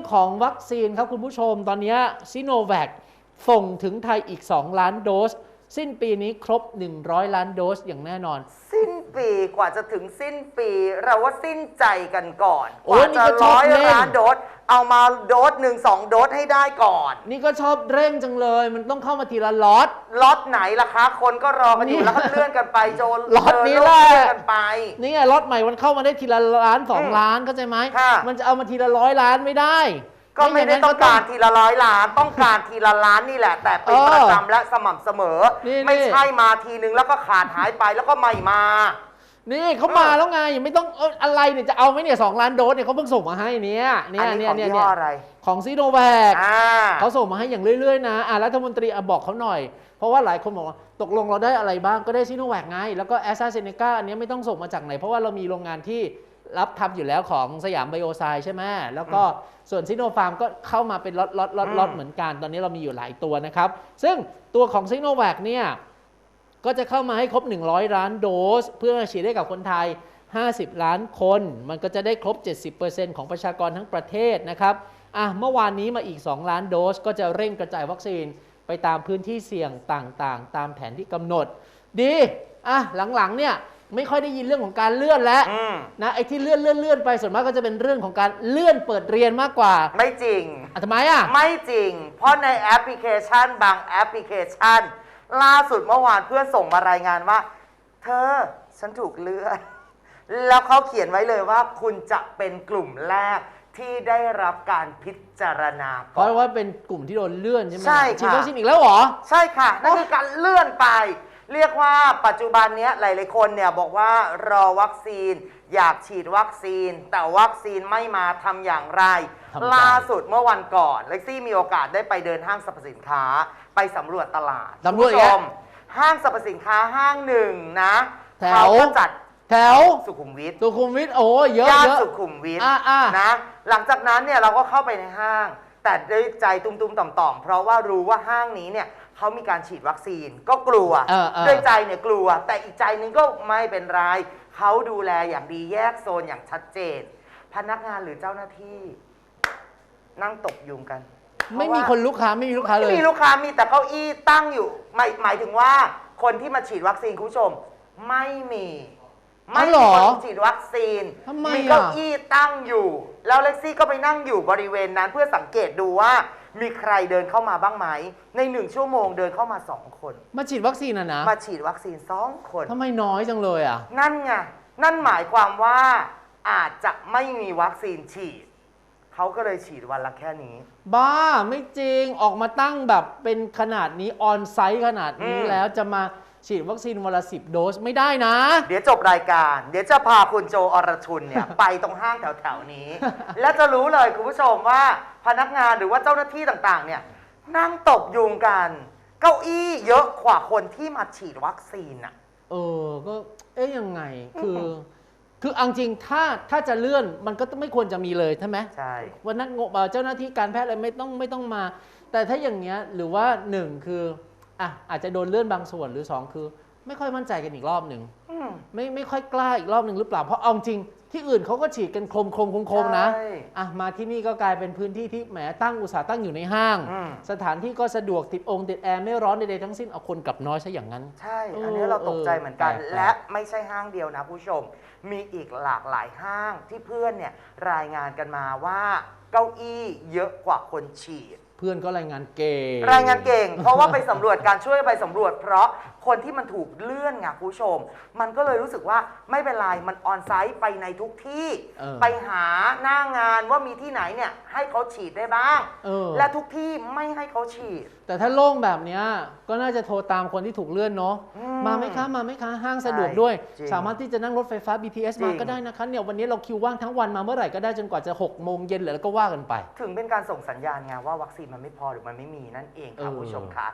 รื่องของวัคซีนครับคุณผู้ชมตอนนี้ซิโนแวคส่งถึงไทยอีก 2 ล้านโดส สิ้นปีนี้ครบ 100 ล้านโดสอย่างแน่นอน สิ้น ปีกว่าจะถึงสิ้นปี เราว่าสิ้นใจกันก่อนโอ้กยว่านี่จะก็ชอบร้อยเล่น ล้านโดสเอามาโดสหนึ่งสองโดสให้ได้ก่อน นี่ก็ชอบเร่งจังเลย มันต้องเข้ามาทีละล็อต ล็อตไหนล่ะคะ คนก็รอกันอยู่นี่แล้วก็เลื่อนกันไปโจนล็อตนี้เจแหละ เลื่อนกันไป นี่ไงล็อตใหม่มันเข้ามาได้ทีละล้านสองอืมล้านเข้าใจไหมค่ะ มันจะเอามาทีละร้อยล้านไม่ได้ ก็ไม่ได้ย่นั้นต้องการทีละร้อยล้าน ต้องการทีละล้านนี่แหละ แต่เป็นเออประจำและสม่ำเสมอ นี่ไม่นี่ ใช่มาทีนึงแล้วก็ขาดหายไปแล้วก็ไม่มา นี่เขามาแล้วไงยังไม่ต้องเอ้ยอะไรเนี่ยจะเอาไหมเนี่ยสองล้านโดสเนี่ยเขาเพิ่งส่งมาให้เนี่ยเนี่อัยนเนี่นี้ยของเนี่ยยี่ห้เนี่อยอะไรของซีโนแวคอ่าเขาส่งมาให้อย่างเรื่อยๆนะอะรัฐมนตรีอะบอกเขาหน่อย เพราะว่าหลายคนบอกว่าตกลงเราได้อะไรบ้างก็ได้ซีโนแวคไง แล้วก็แอสตราเซเนกาอันนี้ไม่ต้องส่งมาจากไหน เพราะว่าเรามีโรงงานที่ รับทำอยู่แล้วของสยามไบโอไซด์ใช่ไหมแล้วก็ส่วนซิโนฟาร์มก็เข้ามาเป็นล็อตล็อตล็อตล็อตอืมเหมือนกัน ตอนนี้เรามีอยู่หลายตัวนะครับ ซึ่งตัวของซิโนแวคเนี่ยก็จะเข้ามาให้ครบ 100 ล้านโดส เพื่อฉีดให้กับคนไทย 50 ล้านคน มันก็จะได้ครบ 70%ของประชากรทั้งประเทศนะครับอะเมื่อวานนี้มาอีก 2 ล้านโดส ก็จะเร่งกระจายวัคซีนไปตามพื้นที่เสี่ยงต่างๆ ตามแผนที่กำหนด ดีอะหลังๆเนี่ย ไม่ค่อยได้ยินเรื่องของการเลื่อนแล้วอืมนะไอ้ที่เลื่อนเลื่อนเลื่อนไปส่วนมากก็จะเป็นเรื่องของการเลื่อนเปิดเรียนมากกว่าไม่จริง อะทำไมอะ ไม่จริง เพราะในแอปพลิเคชันบางแอปพลิเคชัน ล่าสุดเมื่อวานเพื่อนส่งมารายงานว่า เธอฉันถูกเลื่อนแล้วเขาเขียนไว้เลยว่า คุณจะเป็นกลุ่มแรกที่ได้รับการพิจารณาเพก่อน ราะว่าเป็นกลุ่มที่โดนเลื่อนใช่ไหมใช่ค่ะ ฉีดวัคซีนอีกแล้วเหรอ ใช่ค่ะ นั่นคือการเลื่อนไป เรียกว่าปัจจุบันเนี้ยหลายๆคนเนี่ยบอกว่ารอวัคซีน อยากฉีดวัคซีน แต่วัคซีนไม่มาทำอย่างไร ทำใจ ล่าสุดเมื่อวันก่อนเล็กซี่มีโอกาสได้ไปเดินห้างสรรพสินค้า ไปสำรวจตลาดสำรวจอีคุณกผู้แล้วชมห้างสรรพสินค้าห้างหนึ่งนะแถว เขาก็จัดแถวสุขุมวิท สุขุมวิทโอ้เยอะย่านเยอะ สุขุมวิทอ่าอ่านะ หลังจากนั้นเนี่ยเราก็เข้าไปในห้าง แต่ด้วยใจตุ้มๆต่อมๆ เพราะว่ารู้ว่าห้างนี้เนี่ย เขามีการฉีดวัคซีนก็กลัวเออเออ ด้วยใจเนี่ยกลัว แต่อีกใจหนึงก็ไม่เป็นไรเขาดูแลอย่างดีแยกโซนอย่างชัดเจน พนักงานหรือเจ้าหน้าที่ นั่งตบยุงกันไม่มีคนลูกค้าไม่มีลูกค้าเลไม่ย มีลูกค้ามีแต่เก้าอี้ตั้งอยู่หมายหมายถึงว่า คนที่มาฉีดวัคซีนคุณผู้ชม ไม่มีไม่อ๋อเหรมีอคนฉีดวัคซีนทำไมมีอะ เก้าอี้ตั้งอยู่ แล้วเล็กซี่ก็ไปนั่งอยู่บริเวณนั้นเพื่อสังเกตดูว่า มีใครเดินเข้ามาบ้างไหมในหนึ่งชั่วโมงเดินเข้ามาสองคน มาฉีดวัคซีนอะนะมาฉีดวัคซีนสองคน ทำไมน้อยจังเลยอะ นั่นไง นั่นหมายความว่าอาจจะไม่มีวัคซีนฉีด เขาก็เลยฉีดวันละแค่นี้ บ้าไม่จริงออกมาตั้งแบบเป็นขนาดนี้ออนไซต์ขนาดนี้อืม แล้วจะมา ฉีดวัคซีนวันละสิบโดสไม่ได้นะ เดี๋ยวจบรายการ เดี๋ยวจะพาคุณโจอรชุนเนี่ย ไปตรงห้างแถวๆนี้ และจะรู้เลยคุณผู้ชมว่าพนักงานหรือว่าเจ้าหน้าที่ต่างๆ เนี่ย นั่งตบยุงกัน เก้าอี้เยอะกว่าคนที่มาฉีดวัคซีนอะ เออก็เอ๊ยยังไงคือ คือเอาจริงถ้าถ้าจะเลื่อนมันก็ไม่ควรจะมีเลยใช่ไหมใช่วันนั้นงบเอ่อเจ้าหน้าที่การแพทย์อะไรไม่ต้องไม่ต้องมา แต่ถ้าอย่างเงี้ยหรือว่าหนึ่งคือ อะอาจจะโดนเลื่อนบางส่วนหรือสองคือ ไม่ค่อยมั่นใจกันอีกรอบหนึ่งอืมไม่ไม่ค่อยกล้าอีกรอบหนึ่งหรือเปล่าเพราะเอาจริงที่อื่นเขาก็ฉีดกันโครมโครมโครมโครมนะใช่อะมาที่นี่ก็กลายเป็นพื้นที่ที่แหมตั้งอุตสาห์ตั้งอยู่ในห้างอืมสถานที่ก็สะดวกติดองค์ติดแอร์ไม่ร้อนใดๆทั้งสิ้นเอาคนกลับน้อยซะอย่างนั้น ใช่เอออันนี้เราตกใจเหมือนกันเออแปลกๆและไม่ใช่ห้างเดียวนะผู้ชม มีอีกหลากหลายห้างที่เพื่อนเนี่ยรายงานกันมาว่าเก้าอี้เยอะกว่าคนฉีด เพื่อนก็รายงานเก่ง รายงานเก่ง เพราะว่าไปสำรวจการช่วยไปสำรวจ เพราะคนที่มันถูกเลื่อนไงคุณผู้ชม มันก็เลยรู้สึกว่าไม่เป็นไร มันออนไซต์ไปในทุกที่ เออไปหาหน้างานว่ามีที่ไหนเนี่ยให้เขาฉีดได้บ้าง เออ และทุกที่ไม่ให้เขาฉีด แต่ถ้าโล่งแบบเนี้ยก็น่าจะโทรตามคนที่ถูกเลื่อนเนาะอืมมาไหมคะมาไหมคะห้างสะดวกด้วยจริงสามารถที่จะนั่งรถไฟฟ้า BTS จริมางก็ได้นะคะเนี่ยวันนี้เราคิวว่างทั้งวันมาเมื่อไหร่ก็ได้จนกว่าจะ6โมงเย็นเลยแล้วก็ว่ากันไป ถึงเป็นการส่งสัญญาณไงว่าวัคซีนมันไม่พอหรือมันไม่มีนั่นเองค่ะเออคุณผู้ชมค่ะ